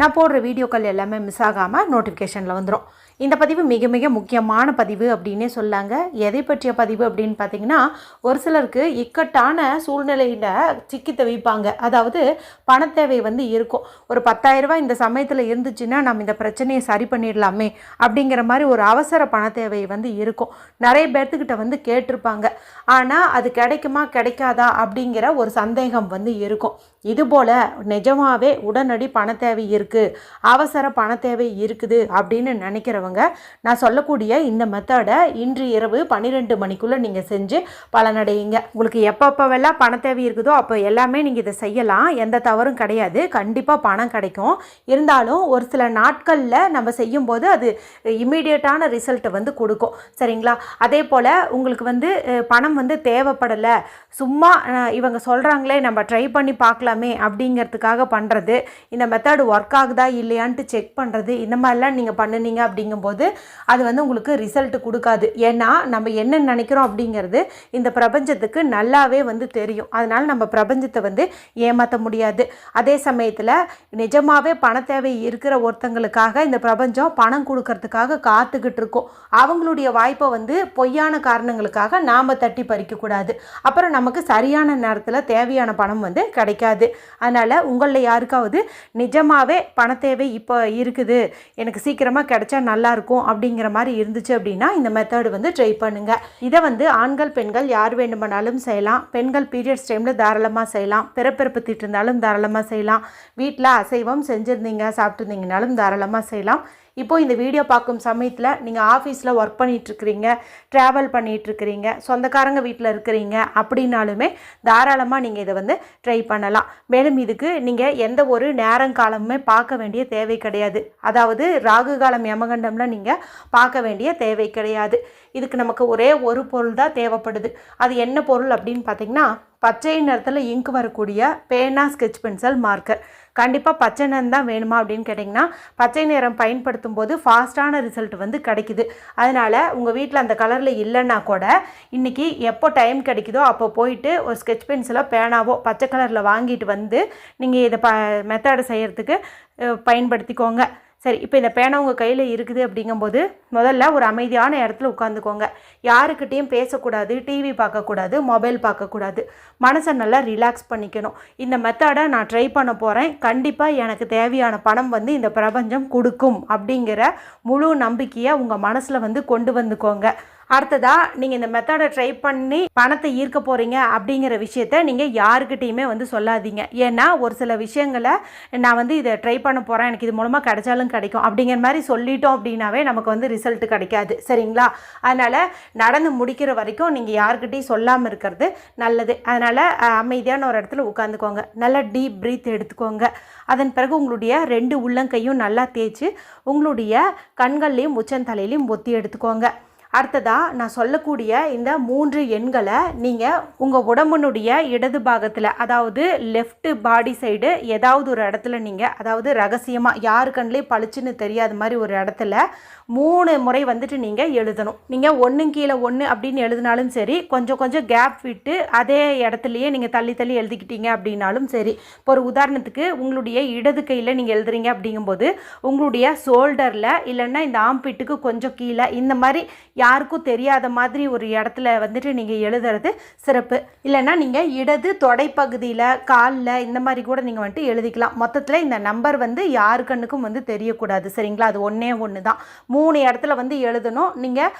நான் போடுற வீடியோக்கள் எல்லாமே மிஸ் ஆகாமல் நோட்டிஃபிகேஷனில் வந்துடும் இந்த பதிவு மிக மிக முக்கியமான பதிவு அப்படின்னே சொல்லாங்க. எதை பற்றிய பதிவு அப்படின்னு பார்த்தீங்கன்னா ஒரு சிலருக்கு இக்கட்டான சூழ்நிலையில் சிக்கி தவிப்பாங்க. அதாவது பணத்தேவை வந்து இருக்கும். ஒரு பத்தாயிரரூபா இந்த சமயத்தில் இருந்துச்சுன்னா நம்ம இந்த பிரச்சனையை சரி பண்ணிடலாமே அப்படிங்கிற மாதிரி ஒரு அவசர பணத்தேவை வந்து இருக்கும். நிறைய பேர்த்துக்கிட்ட வந்து கேட்டிருப்பாங்க. ஆனால் அது கிடைக்குமா கிடைக்காதா அப்படிங்கிற ஒரு சந்தேகம் வந்து இருக்கும். இதுபோல் நிஜமாகவே உடனடி பணத்தேவை இருக்குது அவசர பணத்தேவை இருக்குது அப்படின்னு நினைக்கிறவங்க நான் சொல்லக்கூடிய இந்த மெத்தடை இன்று இரவு பன்னிரெண்டு மணிக்குள்ளே நீங்கள் செஞ்சு பலனடையுங்க. உங்களுக்கு எப்பப்போவெல்லாம் பணத்தேவை இருக்குதோ அப்போ எல்லாமே நீங்கள் இதை செய்யலாம். எந்த தவறும் கிடையாது. கண்டிப்பாக பணம் கிடைக்கும். இருந்தாலும் ஒரு சில நாட்களில் நம்ம செய்யும்போது அது இமீடியட்டான ரிசல்ட்டை வந்து கொடுக்கும். சரிங்களா? அதே போல் உங்களுக்கு வந்து பணம் வந்து தேவைப்படலை. சும்மா இவங்க சொல்கிறாங்களே நம்ம ட்ரை பண்ணி பார்க்கலாமே அப்படிங்கிறதுக்காக பண்ணுறது இந்த மெத்தடு ஒர்க் ஆகுதா இல்லையான்ட்டு செக் பண்ணுறது இந்த மாதிரிலாம் நீங்கள் பண்ணுனீங்க அப்படிங்கும்போது அது வந்து உங்களுக்கு ரிசல்ட் கொடுக்காது. ஏன்னா நம்ம என்ன நினைக்கிறோம் அப்படிங்கிறது இந்த பிரபஞ்சத்துக்கு நல்லாவே வந்து தெரியும். அதனால் நம்ம பிரபஞ்சத்தை வந்து ஏமாற்ற முடியாது. அதே சமயத்தில் நிஜமாகவே பண தேவை இருக்கிற ஒருத்தங்களுக்காக இந்த பிரபஞ்சம் பணம் கொடுக்கறதுக்காக காத்துக்கிட்டு இருக்கும். அவங்களுடைய வாய்ப்பை வந்து பொய்யான காரணங்களுக்காக நாம் தட்டி பறிக்கக்கூடாது. அப்புறம் நமக்கு சரியான நேரத்தில் தேவையான பணம் வந்து கிடைக்காது. அதனால் உங்களில் யாருக்காவது நிஜமாகவே பண தேவை இப்போ இருக்குது. எனக்கு சீக்கிரமாக கிடைச்சா நல்லாயிருக்கும் அப்படிங்கிற மாதிரி இருந்துச்சு அப்படின்னா இந்த மெத்தடு வந்து ட்ரை பண்ணுங்கள் இதை வந்து ஆண்கள் பெண்கள் யார் வேண்டுமானாலும் செய்யலாம். பெண்கள் பீரியட்ஸ் டைமில் தாராளமாக செய்யலாம். பிறப்பிறப்பு திட்டு இருந்தாலும் தாராளமாக செய்யலாம். வீட்டில் அசைவம் செஞ்சுருந்தீங்க சாப்பிட்டுருந்தீங்கனாலும் தாராளமாக செய்யலாம். இப்போது இந்த வீடியோ பார்க்கும் சமயத்தில் நீங்கள் ஆஃபீஸில் ஒர்க் பண்ணிகிட்ருக்கிறீங்க ட்ராவல் பண்ணிகிட்ருக்கிறீங்க சொந்தக்காரங்க வீட்டில் இருக்கிறீங்க அப்படின்னாலுமே தாராளமாக நீங்கள் இதை வந்து ட்ரை பண்ணலாம். மேலும் இதுக்கு நீங்கள் எந்த ஒரு நேரங்காலமுமே பார்க்க வேண்டிய தேவை கிடையாது. அதாவது ராகு காலம் யமகண்டம்ல நீங்கள் பார்க்க வேண்டிய தேவை கிடையாது. இதுக்கு நமக்கு ஒரே ஒரு பொருள் தான் தேவைப்படுது. அது என்ன பொருள் அப்படின்னு பார்த்திங்கன்னா பச்சை நிறத்தில் இங்க் வரக்கூடிய பேனா ஸ்கெட்ச் பென்சில் மார்க்கர் கண்டிப்பாக பச்சை நிறம் தான் வேணுமா அப்படின்னு கேட்டிங்கன்னா பச்சை நிறம் பயன்படுத்தும் போது ஃபாஸ்ட்டான ரிசல்ட் வந்து கிடைக்குது. அதனால் உங்கள் வீட்டில் அந்த கலரில் இல்லைன்னா கூட இன்றைக்கி எப்போ டைம் கிடைக்குதோ அப்போ போயிட்டு ஒரு ஸ்கெட்ச் பென்சிலோ பேனாவோ பச்சை கலரில் வாங்கிட்டு வந்து நீங்கள் இதை ப மெத்தடை செய்கிறதுக்கு பயன்படுத்திக்கோங்க. சரி இப்போ இந்த பேனா உங்கள் கையில் இருக்குது அப்படிங்கும்போது முதல்ல ஒரு அமைதியான இடத்துல உட்காந்துக்கோங்க யாருக்கிட்டேயும் பேசக்கூடாது டிவி பார்க்கக்கூடாது மொபைல் பார்க்கக்கூடாது. மனசை நல்லா ரிலாக்ஸ் பண்ணிக்கணும். இந்த மெத்தடை நான் ட்ரை பண்ண போகிறேன் கண்டிப்பாக எனக்கு தேவையான பணம் வந்து இந்த பிரபஞ்சம் கொடுக்கும் அப்படிங்கிற முழு நம்பிக்கையை உங்கள் மனசில் வந்து கொண்டு வந்துக்கோங்க. அடுத்ததாக நீங்கள் இந்த மெத்தடை ட்ரை பண்ணி பணத்தை ஈர்க்க போகிறீங்க அப்படிங்கிற விஷயத்த நீங்கள் யாருக்கிட்டேயுமே வந்து சொல்லாதீங்க. ஏன்னா ஒரு சில விஷயங்களை நான் வந்து இதை ட்ரை பண்ண போகிறேன் எனக்கு இது மூலமாக கிடைச்சாலும் கிடைக்கும் அப்படிங்கிற மாதிரி சொல்லிட்டோம் அப்படின்னாவே நமக்கு வந்து ரிசல்ட் கிடைக்காது. சரிங்களா? அதனால் நடந்து முடிக்கிற வரைக்கும் நீங்கள் யாருக்கிட்டையும் சொல்லாமல் இருக்கிறது நல்லது. அதனால் அமைதியான ஒரு இடத்துல உட்காந்துக்கோங்க. நல்லா டீப் ப்ரீத் எடுத்துக்கோங்க. அதன் பிறகு உங்களுடைய ரெண்டு உள்ளங்கையும் நல்லா தேய்ச்சி உங்களுடைய கண்கள்லேயும் உச்சந்தலையிலையும் ஒத்தி எடுத்துக்கோங்க. அடுத்ததாக நான் சொல்லக்கூடிய இந்த மூன்று எண்களை நீங்கள் உங்கள் உடம்புனுடைய இடது பாகத்தில் அதாவது லெஃப்ட் பாடி சைடு ஏதாவது ஒரு இடத்துல நீங்கள் அதாவது ரகசியமாக யாரு கண்ணிலே பளிச்சுன்னு தெரியாத மாதிரி ஒரு இடத்துல மூணு முறை வந்துட்டு நீங்கள் எழுதணும். நீங்கள் ஒன்று கீழே ஒன்று அப்படின்னு எழுதினாலும் சரி கொஞ்சம் கொஞ்சம் கேப் விட்டு அதே இடத்துலையே நீங்கள் தள்ளி தள்ளி எழுதிக்கிட்டீங்க அப்படின்னாலும் சரி இப்போ ஒரு உதாரணத்துக்கு உங்களுடைய இடது கையில் நீங்கள் எழுதுறீங்க அப்படிங்கும்போது உங்களுடைய ஷோல்டரில் இல்லைன்னா இந்த ஆம்பிட்டுக்கு கொஞ்சம் கீழே இந்த மாதிரி யாருக்கும் தெரியாத மாதிரி ஒரு இடத்துல வந்துட்டு நீங்கள் எழுதுறது சிறப்பு. இல்லைன்னா நீங்கள் இடது தொடைப்பகுதியில் காலில் இந்த மாதிரி கூட நீங்கள் வந்துட்டு எழுதிக்கலாம். மொத்தத்தில் இந்த நம்பர் வந்து யாரு கண்ணுக்கும் வந்து தெரியக்கூடாது. சரிங்களா? அது ஒன்றே ஒன்று தான் மூணு இடத்துல வந்து எழுதணும். நீங்கள்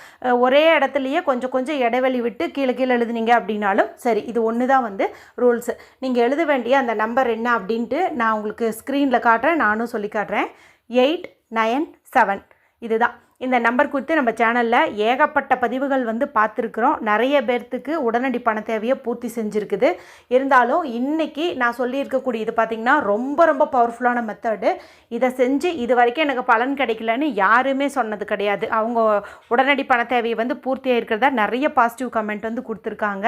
ஒரே இடத்துலையே கொஞ்சம் கொஞ்சம் இடைவெளி விட்டு கீழே கீழே எழுதுனீங்க அப்படின்னாலும் சரி இது ஒன்று தான் வந்து ரூல்ஸு. நீங்கள் எழுத வேண்டிய அந்த நம்பர் என்ன அப்படின்ட்டு நான் உங்களுக்கு ஸ்க்ரீனில் காட்டுறேன். நானும் சொல்லி காட்டுறேன். Eight nine seven. இதுதான். இந்த நம்பர் குறித்து நம்ம சேனலில் ஏகப்பட்ட பதிவுகள் வந்து பார்த்துருக்குறோம். நிறைய பேர்த்துக்கு உடனடி பண தேவையை பூர்த்தி செஞ்சுருக்குது. இருந்தாலும் இன்றைக்கி நான் சொல்லியிருக்கக்கூடிய இது பார்த்திங்கன்னா ரொம்ப ரொம்ப பவர்ஃபுல்லான மெத்தடு இதை செஞ்சு இது வரைக்கும் எனக்கு பலன் கிடைக்கலன்னு யாருமே சொன்னது கிடையாது. அவங்க உடனடி பண தேவையை வந்து பூர்த்தியாக இருக்கிறதா நிறைய பாசிட்டிவ் கமெண்ட் வந்து கொடுத்துருக்காங்க.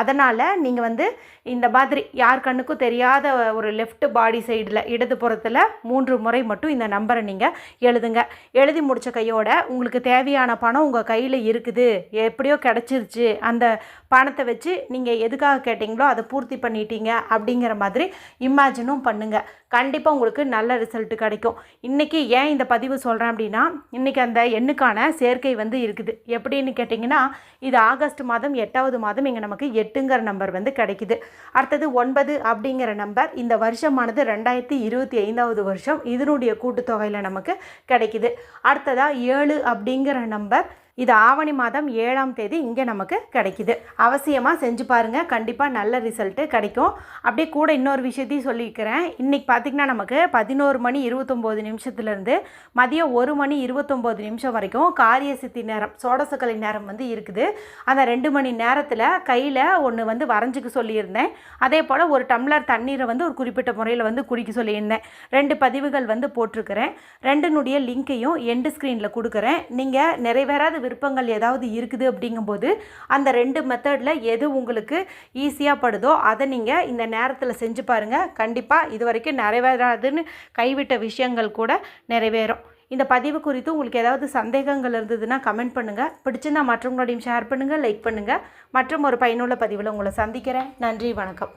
அதனால் நீங்கள் வந்து இந்த மாதிரி யார் கண்ணுக்கும் தெரியாத ஒரு லெஃப்ட் பாடி சைடில் இடது புறத்தில் மூன்று முறை மட்டும் இந்த நம்பரை நீங்கள் எழுதுங்க. எழுதி முடித்த கையோட உங்களுக்கு தேவையான பணம் உங்கள் கையில் இருக்குது. எப்படியோ கிடச்சிருச்சு. அந்த பணத்தை வச்சு நீங்கள் எதுக்காக கேட்டிங்களோ அதை பூர்த்தி பண்ணிட்டீங்க அப்படிங்கிற மாதிரி இமேஜினும் பண்ணுங்கள் கண்டிப்பாக உங்களுக்கு நல்ல ரிசல்ட் கிடைக்கும். இன்றைக்கி ஏன் இந்த பதிவு சொல்கிறேன் அப்படின்னா இன்றைக்கி அந்த எண்ணுக்கான சேர்க்கை வந்து இருக்குது. எப்படின்னு கேட்டிங்கன்னா இது ஆகஸ்ட் மாதம் எட்டாவது மாதம் இங்கே நமக்கு எட்டுங்கிற நம்பர் வந்து கிடைக்குது. அடுத்தது ஒன்பது அப்படிங்கிற நம்பர் இந்த வருஷமானது ரெண்டாயிரத்தி இருபத்தி ஐந்தாவது வருஷம். இதனுடைய கூட்டுத்தொகையில் நமக்கு கிடைக்குது. அடுத்ததாக ஏழு அப்படிங்கிற நம்பர் இது ஆவணி மாதம் ஏழாம் தேதி இங்கே நமக்கு கிடைக்குது. அவசியமாக செஞ்சு பாருங்கள் கண்டிப்பாக நல்ல ரிசல்ட்டு கிடைக்கும். அப்படியே கூட இன்னொரு விஷயத்தையும் சொல்லியிருக்கிறேன் இன்றைக்கி பார்த்திங்கன்னா நமக்கு பதினோரு மணி இருபத்தொம்போது நிமிஷத்துலேருந்து மதியம் ஒரு மணி இருபத்தொம்போது நிமிஷம் வரைக்கும் காரிய சித்தி நேரம் சோடசக்கலை நேரம் வந்து இருக்குது. அந்த ரெண்டு மணி நேரத்தில் கையில் ஒன்று வந்து வரைஞ்சிக்க சொல்லியிருந்தேன். அதே போல் ஒரு டம்ளர் தண்ணீரை வந்து ஒரு குறிப்பிட்ட முறையில் வந்து குடிக்க சொல்லியிருந்தேன். ரெண்டு பதிவுகள் வந்து போட்டிருக்கிறேன். ரெண்டுனுடைய லிங்க்கையும் எண்டு ஸ்க்ரீனில் கொடுக்குறேன். நீங்கள் நிறைவேறாத விருப்பங்கள் ஏதாவது இருக்குது அப்படிங்கும்போது அந்த ரெண்டு மெத்தடில் எது உங்களுக்கு ஈஸியாக படுதோ அதை நீங்கள் இந்த நேரத்தில் செஞ்சு பாருங்கள் கண்டிப்பாக இது வரைக்கும் நிறைவேறாதுன்னு கைவிட்ட விஷயங்கள் கூட நிறைவேறும். இந்த பதிவு குறித்து உங்களுக்கு ஏதாவது சந்தேகங்கள் இருந்ததுன்னா கமெண்ட் பண்ணுங்கள் பிடிச்சிருந்தா மற்றவங்களோடையும் ஷேர் பண்ணுங்கள் லைக் பண்ணுங்கள் மற்றும் ஒரு பயனுள்ள பதிவில் உங்களை சந்திக்கிறேன். நன்றி வணக்கம்.